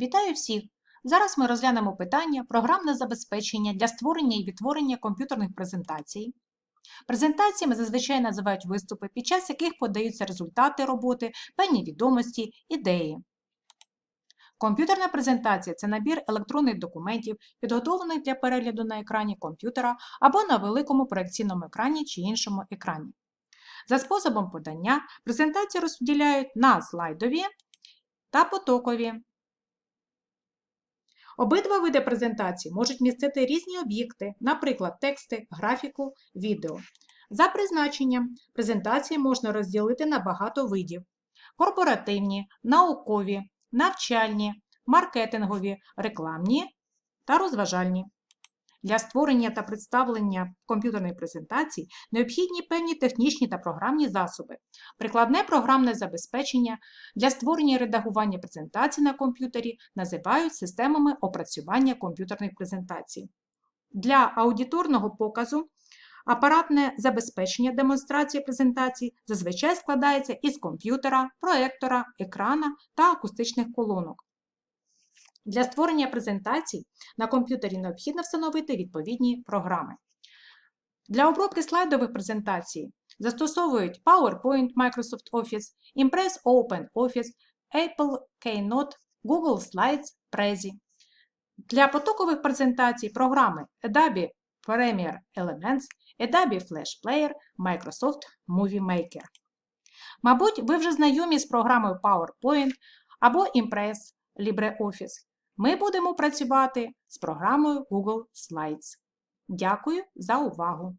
Вітаю всіх! Зараз ми розглянемо питання програмне забезпечення для створення і відтворення комп'ютерних презентацій. Презентаціями зазвичай називають виступи, під час яких подаються результати роботи, певні відомості, ідеї. Комп'ютерна презентація це набір електронних документів, підготовлених для перегляду на екрані комп'ютера або на великому проекційному екрані чи іншому екрані. За способом подання презентації розподіляють на слайдові та потокові. Обидва види презентації можуть містити різні об'єкти, наприклад, тексти, графіку, відео. За призначенням презентації можна розділити на багато видів: корпоративні, наукові, навчальні, маркетингові, рекламні та розважальні. Для створення та представлення комп'ютерної презентації необхідні певні технічні та програмні засоби, прикладне програмне забезпечення для створення і редагування презентацій на комп'ютері називають системами опрацювання комп'ютерних презентацій. Для аудиторного показу апаратне забезпечення демонстрації презентацій зазвичай складається із комп'ютера, проектора, екрана та акустичних колонок. Для створення презентацій на комп'ютері необхідно встановити відповідні програми. Для обробки слайдових презентацій застосовують PowerPoint Microsoft Office, Impress Open Office, Apple Keynote, Google Slides, Prezi. Для потокових презентацій програми Adobe Premiere Elements, Adobe Flash Player, Microsoft Movie Maker. Мабуть, ви вже знайомі з програмою PowerPoint або Impress LibreOffice. Ми будемо працювати з програмою Google Slides. Дякую за увагу!